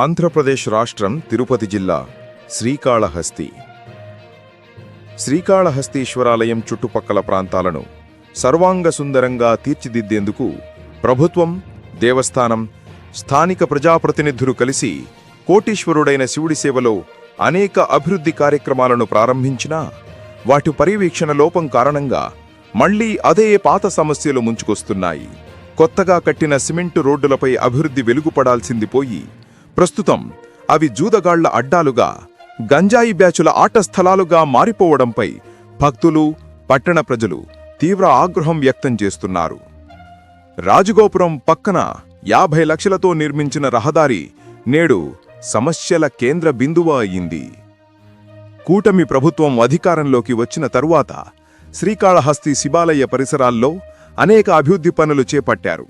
ఆంధ్రప్రదేశ్ రాష్ట్రం తిరుపతి జిల్లా శ్రీకాళహస్తి. శ్రీకాళహస్తీశ్వరాలయం చుట్టుపక్కల ప్రాంతాలను సర్వాంగ సుందరంగా తీర్చిదిద్దేందుకు ప్రభుత్వం దేవస్థానం స్థానిక ప్రజాప్రతినిధులు కలిసి కోటీశ్వరుడైన శివుడి సేవలో అనేక అభివృద్ధి కార్యక్రమాలను ప్రారంభించినా వాటి పర్యవేక్షణ లోపం కారణంగా మళ్ళీ అదే పాత సమస్యలు ముంచుకొస్తున్నాయి. కొత్తగా కట్టిన సిమెంటు రోడ్డులపై అభివృద్ధి వెలుగుపడాల్సింది పోయి ప్రస్తుతం అవి జూదగాళ్ళ అడ్డాలుగా గంజాయి బ్యాచుల ఆట స్థలాలుగా మారిపోవడంపై భక్తులు పట్టణ ప్రజలు తీవ్ర ఆగ్రహం వ్యక్తం చేస్తున్నారు. రాజగోపురం పక్కన యాభై లక్షలతో నిర్మించిన రహదారి నేడు సమస్యల కేంద్ర బిందువు అయింది. కూటమి ప్రభుత్వం అధికారంలోకి వచ్చిన తరువాత శ్రీకాళహస్తి శివాలయ పరిసరాల్లో అనేక అభివృద్ధి పనులు చేపట్టారు.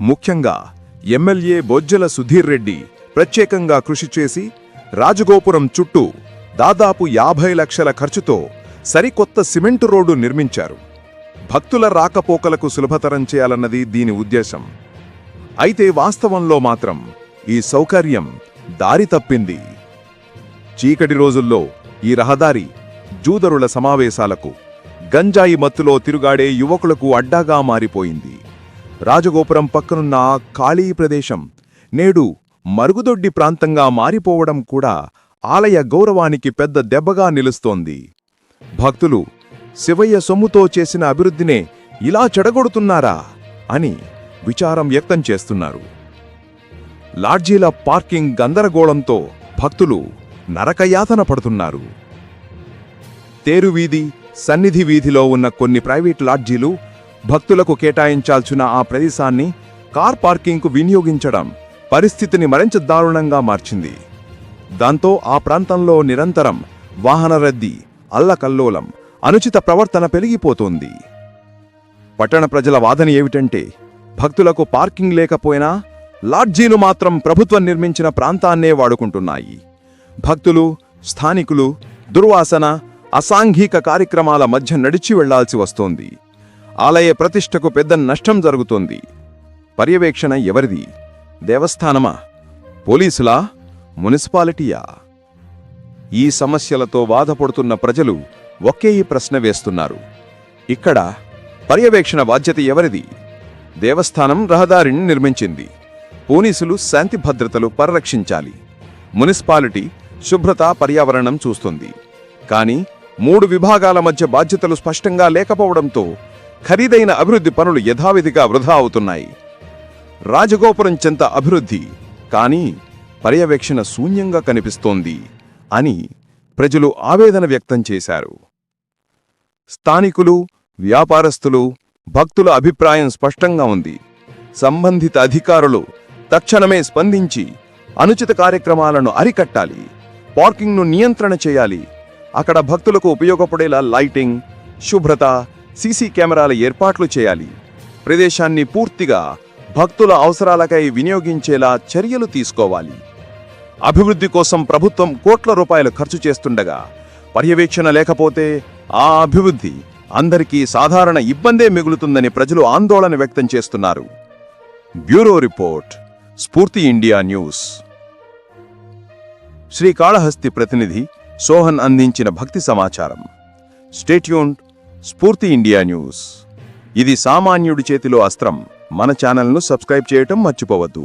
ముఖ్యంగా ఎమ్మెల్యే బొజ్జల సుధీర్ రెడ్డి ప్రత్యేకంగా కృషి చేసి రాజగోపురం చుట్టూ దాదాపు యాభై లక్షల ఖర్చుతో సరికొత్త సిమెంటు రోడ్డు నిర్మించారు. భక్తుల రాకపోకలకు సులభతరం చేయాలన్నది దీని ఉద్దేశం. అయితే వాస్తవంలో మాత్రం ఈ సౌకర్యం దారి తప్పింది. చీకటి రోజుల్లో ఈ రహదారి జూదరుల సమావేశాలకు గంజాయి మత్తులో తిరుగాడే యువకులకు అడ్డాగా మారిపోయింది. రాజగోపురం పక్కనున్న ఆ ఖాళీ ప్రదేశం నేడు మరుగుదొడ్డి ప్రాంతంగా మారిపోవడం కూడా ఆలయ గౌరవానికి పెద్ద దెబ్బగా నిలుస్తోంది. భక్తులు శివయ్య సొమ్ముతో చేసిన అభివృద్ధినే ఇలా చెడగొడుతున్నారా? అని విచారం వ్యక్తం చేస్తున్నారు. లాడ్జీల పార్కింగ్ గందరగోళంతో భక్తులు నరకయాతన పడుతున్నారు. తేరువీధి సన్నిధి వీధిలో ఉన్న కొన్ని ప్రైవేట్ లాడ్జీలు భక్తులకు కేటాయించాల్సిన ఆ ప్రదేశాన్ని కార్ పార్కింగ్కు వినియోగించడం పరిస్థితిని మరింత దారుణంగా మార్చింది. దాంతో ఆ ప్రాంతంలో నిరంతరం వాహన రద్దీ అల్లకల్లోలం అనుచిత ప్రవర్తన పెరిగిపోతోంది. పట్టణ ప్రజల వాదన ఏమిటంటే భక్తులకు పార్కింగ్ లేకపోయినా లాడ్జీలు మాత్రం ప్రభుత్వం నిర్మించిన ప్రాంతాన్నే వాడుకుంటున్నాయి. భక్తులు స్థానికులు దుర్వాసన అసాంఘిక కార్యక్రమాల మధ్య నడిచి వెళ్ళాల్సి వస్తోంది. ఆలయ ప్రతిష్టకు పెద్ద నష్టం జరుగుతోంది. పర్యవేక్షణ ఎవరిది? దేవస్థానమా? పోలీసులా? మున్సిపాలిటీయా? ఈ సమస్యలతో బాధపడుతున్న ప్రజలు ఒకే ఈ ప్రశ్న వేస్తున్నారు. ఇక్కడ పర్యవేక్షణ బాధ్యత ఎవరిది? దేవస్థానం రహదారిని నిర్మించింది. పోలీసులు శాంతి భద్రతలు పరిరక్షించాలి. మున్సిపాలిటీ శుభ్రత పర్యావరణం చూస్తుంది. కానీ మూడు విభాగాల మధ్య బాధ్యతలు స్పష్టంగా లేకపోవడంతో ఖరీదైన అభివృద్ధి పనులు యథావిధిగా వృధా అవుతున్నాయి. రాజగోపురం చెంత అభివృద్ధి కానీ పర్యవేక్షణ శూన్యంగా కనిపిస్తోంది అని ప్రజలు ఆవేదన వ్యక్తం చేశారు. స్థానికులు వ్యాపారస్తులు భక్తుల అభిప్రాయం స్పష్టంగా ఉంది. సంబంధిత అధికారులు తక్షణమే స్పందించి అనుచిత కార్యక్రమాలను అరికట్టాలి పార్కింగ్ను నియంత్రణ చేయాలి. అక్కడ భక్తులకు ఉపయోగపడేలా లైటింగ్ శుభ్రత సీసీ కెమెరాల ఏర్పాట్లు చేయాలి. ప్రదేశాన్ని పూర్తిగా భక్తుల అవసరాలకై వినియోగించేలా చర్యలు తీసుకోవాలి. అభివృద్ధి కోసం ప్రభుత్వం కోట్ల రూపాయలు ఖర్చు చేస్తుండగా పర్యవేక్షణ లేకపోతే ఆ అభివృద్ధి అందరికీ సాధారణ ఇబ్బందే మిగులుతుందని ప్రజలు ఆందోళన వ్యక్తం చేస్తున్నారు. Bureau report Spoorthi India news. Srikalahasti ప్రతినిధి సోహన్ అందించిన భక్తి సమాచారం. స్టేట్యూన్ స్ఫూర్తి ఇండియా న్యూస్. ఇది సామాన్యుడి చేతిలో అస్త్రం. మన ఛానల్ను సబ్స్క్రైబ్ చేయటం మర్చిపోవద్దు.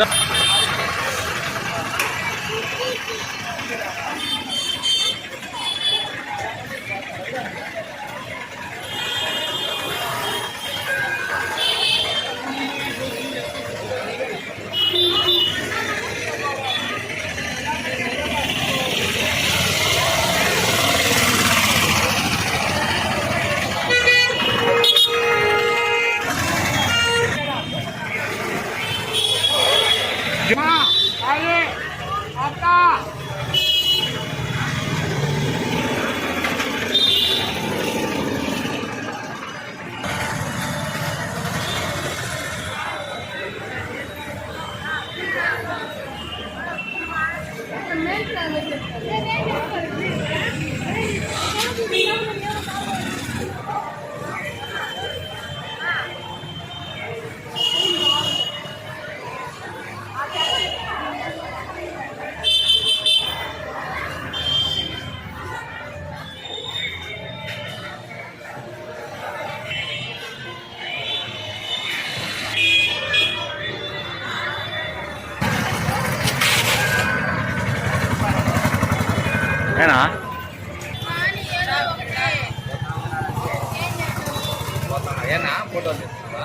Yeah. ఏనా ఏనా ఫోటో తీసుకున్నా